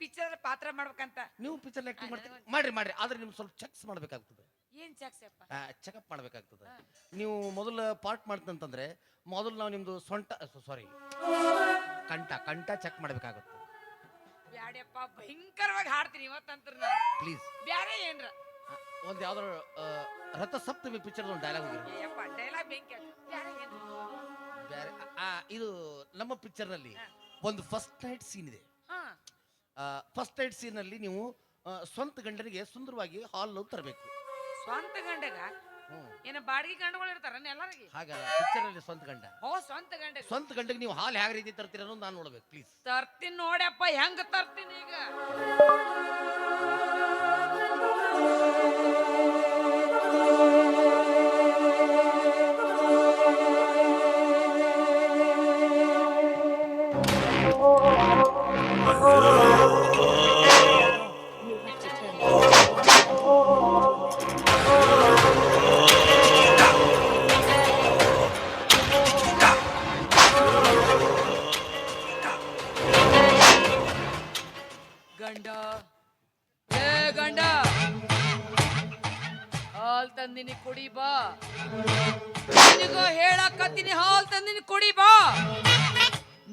Picture ಪಾತ್ರ ಮಾಡ್ಬೇಕಂತ. ನೀವು ಪಿಕ್ಚರ್ ಆಕ್ಟಿಂಗ್ ಮಾಡ್ತೀರಿ? ಮಾಡ್ರಿ ಮಾಡ್ರಿ. ಆದ್ರೆ ನಿಮ್ಗೆ ಸ್ವಲ್ಪ ಚೆಕ್ಸ್ ಮಾಡ್ಬೇಕಾಗ್ತದೆ. ಏನ್ ಜಾಕ್ಸಪ್ಪ ಚೆಕಪ್ ಮಾಡ್ಬೇಕಾಗ್ತದೆ. ನೀವು ಮೊದಲು ಪಾರ್ಟ್ ಮಾಡ್ತಂತಂದ್ರೆ ಮೊದಲು ನಾವು ನಿಮ್ದು ಸೊಂಟ ಸಾರಿ ಕಂಠ ಕಂಠ ಚೆಕ್ ಮಾಡ್ಬೇಕಾಗುತ್ತೆ. ಬ್ಯಾಡ್ಯಪ್ಪ ಭಯಂಕರವಾಗಿ ಹಾಡ್ತೀನಿ ಇವತ್ತಂತ್ರ ಪ್ಲೀಸ್ ಬ್ಯಾರೆ ಏನ್ರ? ಒಂದು ಯಾವ್ದಾರು ರಥ ಸಪ್ತಮಿ ಪಿಕ್ಚರ್ ಒಂದು ಡೈಲಾಗ್ ಏಯಪ್ಪ ಡೈಲಾಗ್ ಬೆಂಕಿ ಬ್ಯಾರೆ ಏನ್ರ? ಆ, ಇದು ನಮ್ಮ ಪಿಕ್ಚರ್ನಲ್ಲಿ ಒಂದು ಫಸ್ಟ್ ನೈಟ್ ಸೀನ್ ಇದೆ. ಫಸ್ಟ್ ನೈಟ್ ಸೀನಲ್ಲಿ ನೀವು ಆ, ಸ್ವಂತ ಗಂಡನಿಗೆ ಸುಂದರವಾಗಿ ಹಾಲ್ ತರಬೇಕು. ಸ್ವಂತ ಗಂಡಗ? ಏನ ಬಾಡಿಗೆ ಗಂಡಗಳು ಇರ್ತಾರ ಎಲ್ಲರಿಗೆ? ಹಾಗಲ್ಲ ಪಿಕ್ಚರಲ್ಲಿ ಸ್ವಂತ ಗಂಡ. ಓ ಸ್ವಂತ ಗಂಡ ಸ್ವಂತ ಗಂಡಗೆ ನೀವು ಹಾಲ್ ಯಾವ ರೀತಿ ತರ್ತೀರ ಅನ್ನೋದು ನಾನು ನೋಡ್ಬೇಕು ಪ್ಲೀಸ್ ತರ್ತೀನಿ ನೋಡ್ಯಪ್ಪ ಹೆಂಗ್ ತರ್ತೀನಿ ಈಗ?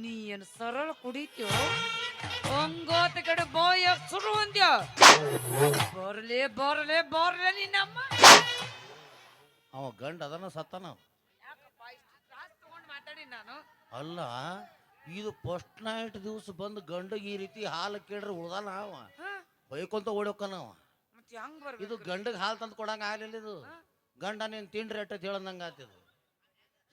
ನೀ ಏನು ಸರಳ ಕುಡಿತ್ಯೋ? ಹಂಗೋತ ಕಡೆ ಬಾಯ ಸುರು ಅಂದ್ಯ? ಬರಲೇ ಬರಲೇ ಬರಲೇ ನಿನ್ನಮ್ಮ. ಅವ ಗಂಡ ಅದನ್ನ ಸತ್ತನ ಯಾಕಪ್ಪ ಇಷ್ಟು ತ್ರಾಸ್ ತಗೊಂಡ್ ಮಾತಾಡಿ ನಾನು? ಅಲ್ಲ ಇದು ಫಸ್ಟ್ ನೈಟ್ ದಿವಸ ಬಂದು ಗಂಡಗೆ ಈ ರೀತಿ ಹಾಲು ಕೇಳ್ರೆ ಉಳ್ದಾನ ಅವ? ಬೈಕೊಂತ ಓಡೋಕನ ಅವ. ಮತ್ತೆ ಹೆಂಗ್ ಬರ್ಬೇಕು? ಇದು ಗಂಡಗೆ ಹಾಲು ತಂದು ಕೊಡಂಗ ಆಗ್ಲಿಲ್ಲ ಇದು. ಗಂಡ ನೀನ್ ತಿಂಡ್ರಿ ಅಟ್ಟ ಹೇಳಂದಂಗ ಆತಿದು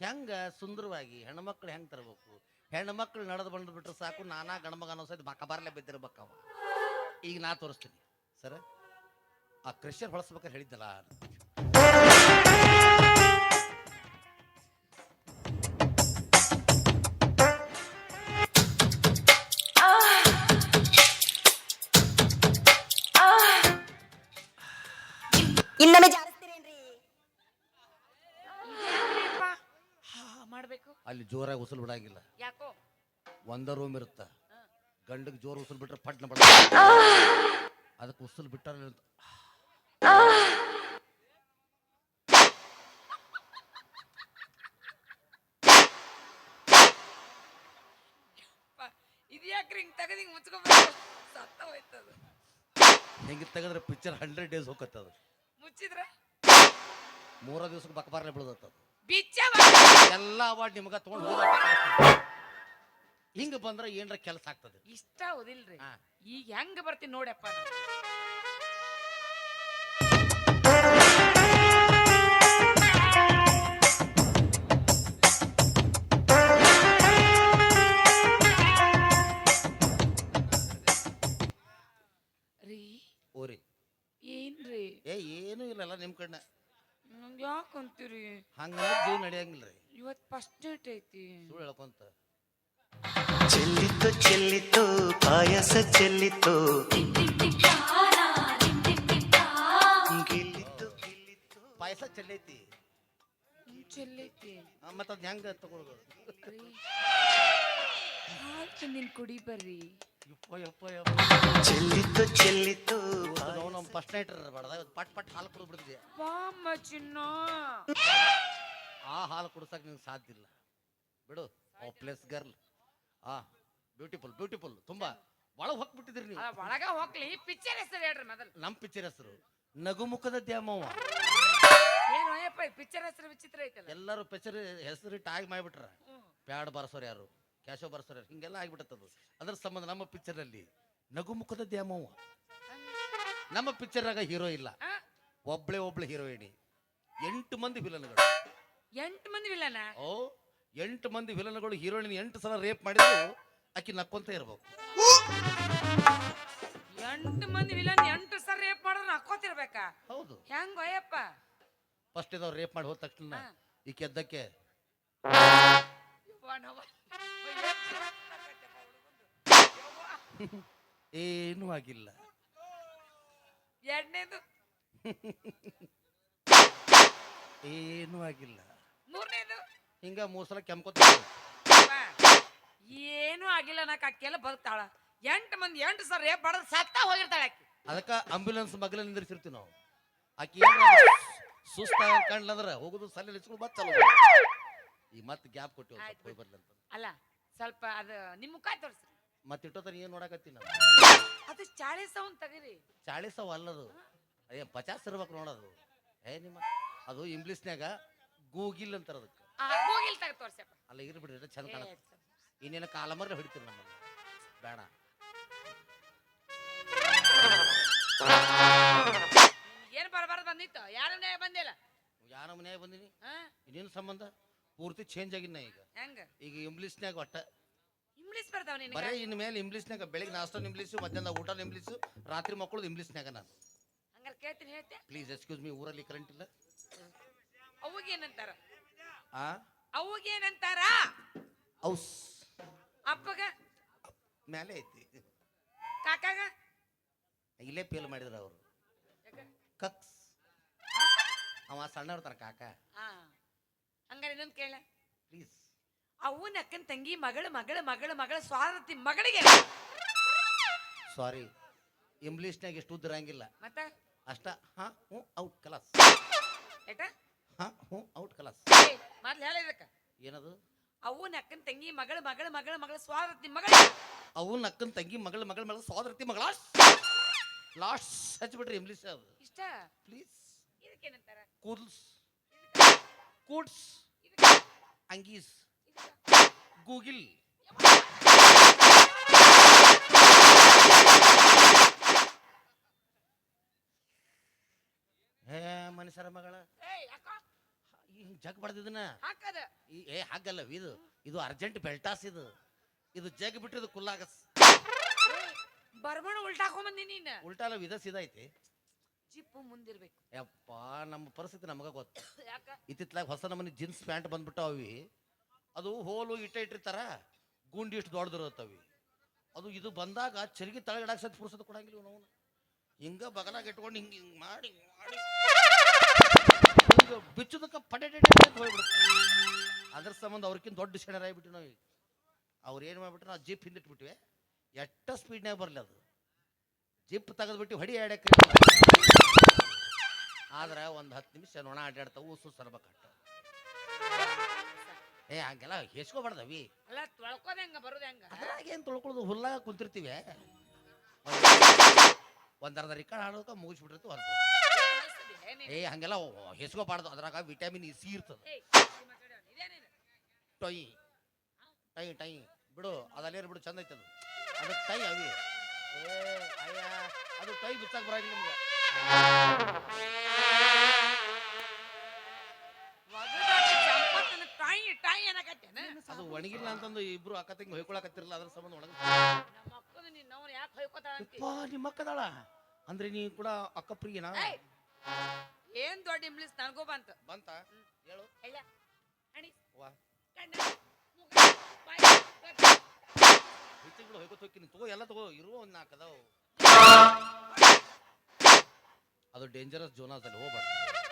ಹೆಂಗ ಸುಂದರವಾಗಿ ಹೆಣ್ಮಕ್ಳು ಹೆಂಗೆ ತರಬೇಕು? ಹೆಣ್ಮಕ್ಳು ನಡೆದು ಬಂದು ಬಿಟ್ರೆ ಸಾಕು, ನಾನಾ ಗಣಮಗ ಅನ್ನೋ ಸಹಿತ ಬಕ್ಕ ಬರಲೇ ಬಿದ್ದಿರ್ಬೇಕವ ಈಗ ನಾ ತೋರಿಸ್ತೀನಿ. ಸರ, ಆ ಕ್ರಿಶ್ಚಿಯನ್ ಹೊಳಸ್ಬೇಕಾದ್ರೆ ಹೇಳಿದ್ದಲ್ಲ ಜೋರಾಗಿ ಉಸಲು ಬಿಡಂಗಿಲ್ಲ. ಯಾಕೋ? ಒಂದ ರೂಮ್ ಇರುತ್ತ. ಗಂಡಗೆ ಜೋರು ಉಸಲು ಬಿಟ್ರೆ ಪಟ್ನ ಬಡ ಅದಕ್ಕೆ ಉಸಲು ಬಿಟ್ಟಾರ ಇದ್ಯಾಕ್ರಿ ಹಿಂಗ್ ತೆಗದ್ ಹಿಂಗ್ ಮುಚ್ಕೊಂಡ್ಬಿಟ್ಟು ಸತ್ತ ಹೋಯ್ತದ? ಹೆಂಗೆ ತೆಗೆದ್ರೆ ಪಿಕ್ಚರ್ ಹಂಡ್ರೆಡ್ ಡೇಸ್ ಹೋಗತ್ತದ ಮುಚ್ಚಿದ್ರೆ? ಮೂರ ದಿವ್ಸಕ್ಕೆ ಬಕ್ಕ ಬರಲೇ ಬಿಡದತ್ತದ ಬಿಚ್ಚ ಎಲ್ಲ ಅವಾರ್ಡ್ ನಿಮ್ಗೆ ತಗೊಂಡು ಹಿಂಗ ಬಂದ್ರೆ ಏನರ ಕೆಲಸ ಆಗ್ತದೆ. ಇಷ್ಟ ಓದಿಲ್ರಿ ಹಾ. ಈಗ ಹೆಂಗ್ ಬರ್ತೀನಿ ನೋಡಪ್ಪ ನಾನು. ರೀ ಓರಿ. ಏನ್ರಿ? ಏ ಏನೂ ಇಲ್ಲಲ್ಲ ನಿಮ್ಮ ಕಣ್ಣ. ಯಾಕೆ ಅಂತೀರಿ ಹಂಗ ಜೀವ ನಡೆಯಂಗಿಲ್ಲ ರೀ ಇವತ್ ಫಸ್ಟ್ ಡೇಟ್ ಐತಿ. ಸುಳ್ಳು ಹೇಳ್ಕೊಂತ. ಚೆಲ್ಲಿತು ಚೆಲ್ಲಿತು ಪಾಯಸ ಚೆಲ್ಲಿತು. ಗಿಲ್ಲಿತು ಗಿಲ್ಲಿತು. ಪಾಯಸ ಚೆಲ್ಲೈತಿ. ಚೆಲ್ಲೈತಿ. ಮತ್ತೆ ಅದ್ ಹೆಂಗ ತಗೊಳ್ಬೋದು? ಹಾಲ್ ತಂದಿನ್ ಕುಡಿ ಬರ್ರಿ. ಯಪ್ಪ ಯಪ್ಪ ಯಪ್ಪ ಚೆಲ್ಲಿತು ಚೆಲ್ಲಿತು ನಾವು ನಮ್ಮ ಫಸ್ಟ್ ನೈಟ್ ಬಡ್ದಾಗ ಪಟ್ ಪಟ್ ಹಾಲು ಕುಡಿದು ಬಿಡ್ತಿದ್ದೆ ಬಾಮ್ಮ ಚಿನ್ನ. ಆ ಹಾಲು ಕುಡ್ಸಕ್ ನಿಂಗೆ ಸಾಧ್ಯ ಇಲ್ಲ. ಬಿಡು ಓ ಪ್ಲೇಸ್ ಗರ್ಲ್. ಆ ಬ್ಯೂಟಿಫುಲ್ ಬ್ಯೂಟಿಫುಲ್ ತುಂಬಾ ಒಳಗೆ ಹೋಗ್ಬಿಟ್ಟಿದ್ರಿ ನೀವು. ಒಳಗ ಹೋಗ್ಲಿ. ಪಿಕ್ಚರ್ ಹೆಸರು ಹೇಳ್ರಿ ಮೊದಲು. ನಮ್ಮ ಪಿಕ್ಚರ್ ಹೆಸರು ನಗುಮುಖದ ದ್ಯಾಮವ್ವ. ಏನು ಅಯ್ಯಪ್ಪ ಪಿಕ್ಚರ್ ಹೆಸರು ವಿಚಿತ್ರ ಐತಲ್ಲ. ಎಲ್ಲರೂ ಪಿಕ್ಚರ್ ಹೆಸರು ಟ್ಯಾಗ್ ಮಾಡಿಬಿಟ್ರ. ಪ್ಯಾಡ್ ಬರ್ಸೋರು ಯಾರು? ಕ್ಯಾಶೋ ಬರ್ಸರ್ ಹಿಂಗೆಲ್ಲ ಆಗ್ಬಿಟ್ಟತ್ತದು ಅದ್ರ ಸಂಬಂಧ ನಮ್ಮ ಪಿಕ್ಚರಲ್ಲಿ ನಗುಮುಖದ ದ್ಯಾಮವ್ವ. ನಮ್ಮ ಪಿಕ್ಚರ್ನಾಗ ಹೀರೋ ಇಲ್ಲ? ಒಬ್ಳೆ ಒಬ್ಳೆ ಹೀರೋಯಿನಿ ಎಂಟು ಮಂದಿ ವಿಲನ್ಗಳು ಎಂಟು ಮಂದಿ ವಿಲನ ಓ ಎಂಟು ಮಂದಿ ವಿಲನ್ಗಳು ಹೀರೋಯಿನ್ ಎಂಟು ಸಲ ರೇಪ್ ಮಾಡಿದ್ರು ಆಕಿ ನಕ್ಕೊಂತ ಇರ್ಬೇಕು. ಎಂಟು ಮಂದಿ ವಿಲನ್ ಎಂಟು ಸಲ ರೇಪ್ ಮಾಡಿದ್ರೆ ನಕ್ಕೊತಿರ್ಬೇಕಾ ಹೌದು. ಹೆಂಗ ಅಯ್ಯಪ್ಪ ಫಸ್ಟ್ ಇದಾವ್ ರೇಪ್ ಮಾಡಿ ಹೋದ ತಕ್ಷಣ ಈ ಈಕೆ ಯವ್ವ. ಏನೂ ಆಗಿಲ್ಲ. ಎರಡನೇದು ಏನೂ ಆಗಿಲ್ಲ. ಮೂರನೇದು. ಹಿಂಗ ಮೂರ್ ಸಲ ಕೆಮ್ಕೊತ ಏನು ಆಗಿಲ್ಲ ನಾಕ್ ಅಕ್ಕೆಲ್ಲ ಬದುಕ್ತಾಳ. ಎಂಟು ಮಂದಿ ಎಂಟು ಸರ್ ಬಡದ್ ಸತ್ತ ಹೋಗಿರ್ತಾಳೆ ಆಕಿ. ಅದಕ್ಕ ಆಂಬ್ಯುಲೆನ್ಸ್ ಮಗಲ ನಿಂದಿರ್ಸಿರ್ತೀವಿ ನಾವು. ಆಕಿ ಸುಸ್ತ ಕಂಡ್ಲಂದ್ರ ಹೋಗುದು ಸಲ ಇಸ್ಕೊಂಡು ಮತ್ತೆ ಚಲೋ ಈ ಮತ್ತೆ ಗ್ಯಾಪ್ ಕೊಟ್ಟು ಆಯ್ತ್ ಹೋಗಿ ಬರ್ಲಿ ಅಂತ ಅಲ್ಲ ಸ್ವಲ್ಪ ಅದು ನಿಮ್ಮ ಮುಖ ತೋರಿಸ್ರಿ ಮತ್ತೆ ಇಟ್ಟೋತನ ಏನು ನೋಡಕತ್ತೀನಿ ಅದು ಚಾಳಿ ಸೌಂಡ್ ತಗಿರಿ. ಚಾಳಿಸ್ ಅವ ಅಲ್ಲದು. ಅಯ್ಯ ಪಚಾಸ್ ಇರ್ಬೇಕು ನೋಡೋದು ಏ ನಿಮ್ಮ ಅದು ಇಂಗ್ಲೀಷ್ನ್ಯಾಗ ಗೂಗಿಲ್ ಅಂತಾರ ಅದಕ್ಕೆ. ಆ ಹೋಗಿಲ್ ತಗ ತೋರ್ಸಪ್ಪ ಅಲ್ಲ ಇರ್ಬಿಡ್ರಿ ಚಂದ ಕಾಣ ಇನ್ನೇನು ಕಾಲಮರ್ರೆ ಹಿಡಿತೀರಿ ನಮ್ಮನ್ನ. ಬೇಡ. ಏನ್ ಬರಬಾರ್ದು ಬಂದಿತ್ತು? ಯಾರ ನ್ಯಾಯ ಬಂದಿಲ್ಲ? ಯಾರ ಮನೆಯಾಗ ಬಂದಿನಿ? ಹಾ. ಇನ್ನೇನು ಸಂಬಂಧ? ಪೂರ್ತಿ ಚೇಂಜ್ ಆಗಿನ ಈಗ. ಹೆಂಗ? ಈಗ ಇಂಗ್ಲೀಷ್ನ್ಯಾಗ ಒಟ್ಟ. ಇಂಗ್ಲಿಷ್ ಬರ್ತಾವ ನಿನಗೆ? ಬರೇ ಇನ್ ಮೇಲೆ ಇಂಗ್ಲೀಷ್ನ್ಯಾಗ ಬೆಳಿಗ್ಗೆ ನಾಷ್ಟ ಇಂಗ್ಲೀಷು ಮಧ್ಯಾಹ್ನ ಊಟ ಇಂಗ್ಲೀಷು ರಾತ್ರಿ ಮಕ್ಕಳು ಇಂಗ್ಲೀಷ್ನ್ಯಾಗ ನಾನು. ಹಂಗಾರೆ ಕೇಳ್ತೀನಿ ಹೇಳ್ತೆ. ಪ್ಲೀಸ್ ಎಕ್ಸ್ಕ್ಯೂಸ್ ಮೀ ಊರಲ್ಲಿ ಕರೆಂಟ್ ಇಲ್ಲ. ಅವ್ಗೇನಂತಾರ? ಆ? ಅವ್ಗೇನಂತಾರ? ಔಸ್ ಅಪ್ಪಗ? ಮೇಲೆ ಐತಿ. ಕಾಕಾಗ? ಇಲ್ಲೇ ಫೇಲ್ ಮಾಡಿದ್ರು ಅವರು. ಕಕ್ಸ್. ಅವ ಸಣ್ಣ ಇರ್ತಾನ ಕಾಕ. ಹಂಗಾರೆ ಇನ್ನೊಂದು ಕೇಳ. ಪ್ಲೀಸ್ ಅವನ ಅಕ್ಕನ ತಂಗಿ ಮಗಳ ಮಗಳ ಮಗಳ ಮಗಳ ಸ್ವಾರತಿ ಮಗಳಿಗೆ. ಸಾರಿ ಇಂಗ್ಲೀಷ್ನಾಗ ಎಷ್ಟು ಉದ್ದ ಇರಂಗಿಲ್ಲ ಮತ್ತ? ಅಷ್ಟ ಹಾ ಹ್ಞೂ ಔಟ್ ಕಲಾಸ್ ಏಟಾ ಹಾ ಹ್ಞೂ ಔಟ್ ಕಲಾಸ್ ಮೊದ್ಲು ಹೇಳಿದಕ್ಕ ಏನದು? ಅವನ ಅಕ್ಕನ ತಂಗಿ ಮಗಳ ಮಗಳ ಮಗಳ ಮಗಳ ಸ್ವಾರತಿ ಮಗಳಿಗೆ. ಅವನ ಅಕ್ಕನ ತಂಗಿ ಮಗಳ ಮಗಳ ಮಗಳ ಸೋದರತಿ ಮಗಳ. ಲಾಸ್ಟ್ ಹಚ್ಬಿಟ್ರಿ ಇಂಗ್ಲೀಷ್ ಅದು. ಇಷ್ಟ? ಪ್ಲೀಸ್ ಏನಂತಾರೆ ಕೂಲ್ಸ್ ಕೂಡ್ಸ್ ಅಂಗೀಸ್ ಗೂಗಿಲ್. ಹೇ ಮನುಷ್ಯರ ಮಗಳ. ಜಗ್ ಬಡ್ದಿದನ? ಏ ಹಾಗಲ್ಲ ಇದು. ಇದು ಅರ್ಜೆಂಟ್ ಬೆಲ್ಟಾಸ್ ಇದು. ಇದು ಜಗ್ ಬಿಟ್ಟಿದ್ದು ಕುಲ್ಲಾಗಸ್. ಬರ್ಮಣ ಉಲ್ಟಾಕೊಂಬಂದಿ ನೀನ್. ಉಲ್ಟಾಲ ವಿಧ ಸೀದಾ ಐತಿ. ಜಿಪ್ಪು ಮುಂದಿರ್ಬೇಕು. ಯಪ್ಪ ನಮ್ಮ ಪರಿಸ್ಥಿತಿ ನಮಗ ಗೊತ್ತು. ಯಾಕ? ಇತ್ತಿತ್ಲಾಗ ಹೊಸ ನಮ್ಮನೆ ಜೀನ್ಸ್ ಪ್ಯಾಂಟ್ ಬಂದ್ಬಿಟ್ಟಾವಿ ಅದು ಹೋಲು ಇಟ್ಟ ಇಟ್ಟಿರ್ತಾರ ಗುಂಡಿ ಇಷ್ಟು ದೊಡ್ಡದಿರುತ್ತವಿ ಅದು ಇದು ಬಂದಾಗ ಚರಿಗೆ ತಳಗಡಾಕ ಸತ್ ಪುರ್ಸದ ಕೊಡಂಗಿಲ್ಲ ನಾವು ಹಿಂಗ ಬಗಲಾಗ ಇಟ್ಕೊಂಡು ಹಿಂಗ ಹಿಂಗ್ ಮಾಡಿ ಮಾಡಿ. ಬಿಚ್ಚುದಕ್ಕೆ ಪಡೆ ಹೋಗ್ಬಿಡುತ್ತೆ ಅದ್ರ ಸಂಬಂಧ ಅವ್ರಕ್ಕಿಂತ ದೊಡ್ಡ ಶೆಣರಾಗ್ಬಿಟ್ಟು ನಾವು ಈಗ. ಅವ್ರು ಏನು ಮಾಡ್ಬಿಟ್ರು ನಾವು ಜಿಪ್ ಹಿಂದಿಟ್ಬಿಟ್ವಿ ಎಷ್ಟ ಸ್ಪೀಡ್ನಾಗ ಬರಲಿ ಅದು. ಜಿಪ್ ತೆಗೆದ್ಬಿಟ್ಟು ಹೊಡಿ ಆಡಕ್ಕೆ ಒಂದು ಹತ್ತು ನಿಮಿಷ ನೊಣ ಅಡ್ಡಾಡ್ತಾವು ಉಸು ಸರ್ಬೇಕು ಏ ಹಂಗೆಲ್ಲ ಹೆಚ್ಕೋಬಾರ್ದವಿ ಅಲ್ಲ ತೊಳ್ಕೋದ ಹೆಂಗ ಬರೋದ ಹೆಂಗ? ತೊಳ್ಕೊಳ್ಳೋದು ಹುಲ್ಲಾಗ ಕುಂತಿರ್ತೀವಿ. ಒಂದರ್ಧ ಅರ್ಧ ರಿಕಾರ್ಡ್ ಆಡೋದಕ್ಕೆ ಮುಗಿಸ್ಬಿಟ್ಟಿರ್ತೀವಿ ಹಲ್ಸದಿ? ಏನೇನ್? ಏ ಹಂಗೆಲ್ಲ ಹೆಚ್ಕೋಬಾರ್ದು ಅದ್ರಾಗ ವಿಟಮಿನ್ ಸಿ ಇರ್ತದೆ? ಟೊಯ್ ಟೈ. ಟೈ ಬಿಡು ಅದಲ್ಲೇರು ಬಿಡು ಚಂದ ಐತದು. ಅದು ಟೈ ಅವಿ. ಏ ಅಯ್ಯ ಅದು ಟೈ ಬಿಚ್ಚಾಕ ಬರಂಗಿಲ್ಲ ನಿಮ್ಗೆ. ಅದು ಒಣಗಿಲ್ಲ ಅಂತಂದು ಇಬ್ರು ಅಕ್ಕ ತಂಗಿ ಹೊಯ್ಕೊಳಕತ್ತಿರಲ್ಲ ಅದ್ರ ಸಂಬಂಧ ಒಣಗ ನಮ್ಮ ಅಕ್ಕದಾಳ? ಅಂದ್ರೆ ನೀ ಕೂಡ ಅಕ್ಕ ಪ್ರಿಯನಾ? ಏನ್ ದೊಡ್ಡ ಇಂಗ್ಲಿಷ್ ನನಗೂ ಬಂತು. ಬಂತ? ಹೇಳು. ವಾ. ಹಿತ್ತಿಗಳು ಹೋಗ್ಕೊತ ಹೋಗ್ತೀನಿ. ತಗೋ ಎಲ್ಲ ತಗೋ. ಇರುವ ಒಂದು ನಾಲ್ಕು ಅದಾವು. ಅದು ಡೇಂಜರಸ್ ಜೋನಾದಲ್ಲಿ ಹೋಗ್ಬೇಡ ಹೋಗ್ಬಾರ್ದು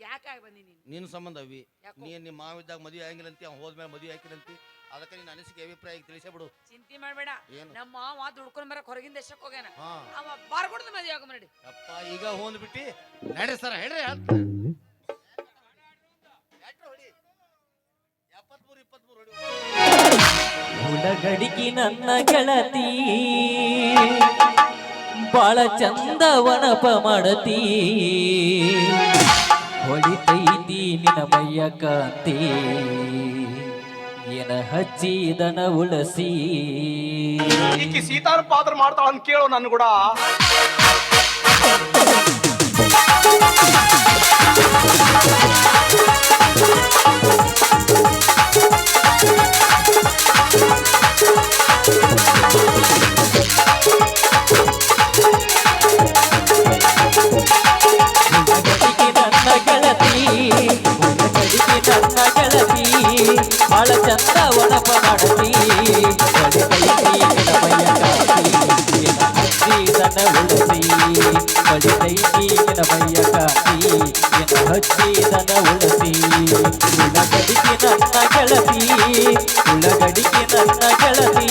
ಯಾಕಾಗಿ ಬಂದಿ ನೀನು? ನಿನ್ನ ಸಂಬಂಧ ಅವಿ. ಯಾಕೋ? ನೀ ನಿಮ್ಮ ಮಾವಿದ್ದಾಗ ಮದುವೆ ಅಂತ ಅವ್ನು ಹೋದ್ಮೇಲೆ ಮದುವೆ ಹಾಕಿಲ್ಲಂತಿ ಅದಕ್ಕೆ ನಿನ್ನ ಅನಿಸಿಕೆ ಅಭಿಪ್ರಾಯ ತಿಳಿಸೇ ಬಿಡು. ಚಿಂತೆ ಮಾಡಬೇಡ. ಏನು? ನಮ್ಮ ಮಾವ ದುಡ್ಕೊಂಡ್ ಬರಕ್ ಹೊರಗಿನ ದೇಶಕ್ಕೆ ಹೋಗ್ಯಾನ? ಹಾ. ಅವ ಬಾರ್ಕೊಡ್ದು ಮದುವೆ ಆಗ ಮಾಡಿ ಅಪ್ಪ ಈಗ ಹೋಂದ್ಬಿಟ್ಟಿ ನಡ್ರಿ ಸರ್ ಹೇಳ್ರಿ ಎಪ್ಪತ್ಮೂರು ಇಪ್ಪತ್ಮೂರು ಹೊಡಿ. ಹುಡಗಡಿಗೆ ನನ್ನ ಗೆಳತಿ. ಬಾಳ ಚಂದವನಪ ಮಾಡತಿ. ಹೊಡಿತೈತಿ ನಿನ ಮೈಯ ಕಾಂತಿ. ಏನ ಹಚ್ಚಿದನ ಉಳಸಿ. ಈಕಿ ಸೀತಾನ ಪಾತ್ರ ಮಾಡ್ತಾಳ ಅಂತ ಕೇಳು ನನ್ ಕೂಡ ಹಚ್ಚಿದನ ಉಳಸಿ ಉಳ್ಳಗಡಿಗೆ ನನ್ನ ಗೆಳತಿ ಉಳ್ಳಗಡಿಗೆ ನನ್ನ ಗೆಳತಿ.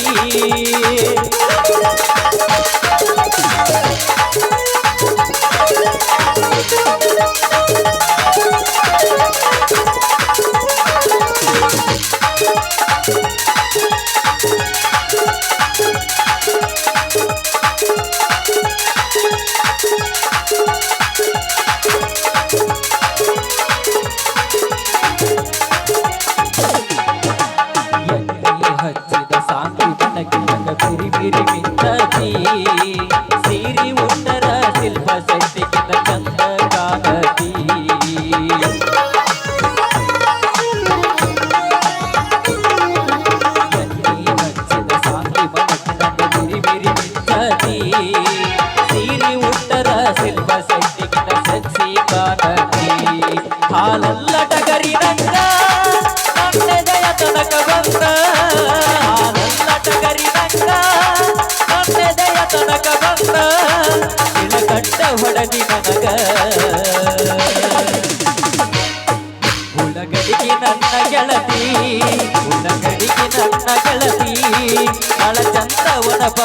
ಹಾಲಲ್ಲ ಟಗರಿ ರಂಗ ನನ್ನೆದೆಯ ತನಕ ಬಂದ ಹಾಲಲ್ಲ ಟಗರಿ ರಂಗ ನನ್ನೆದೆಯ ತನಕ ಬಂದ ಇಳಕಟ್ಟ ಹೊಡದಿ ನನಗ ಉಳ್ಳಗಡಿಗೆ ನನ್ನ ಗೆಳತಿ ಉಳ್ಳಗಡಿಗೆ ನನ್ನ ಗೆಳತಿ ಬಹಳ ಚಂದ ಒಣಪ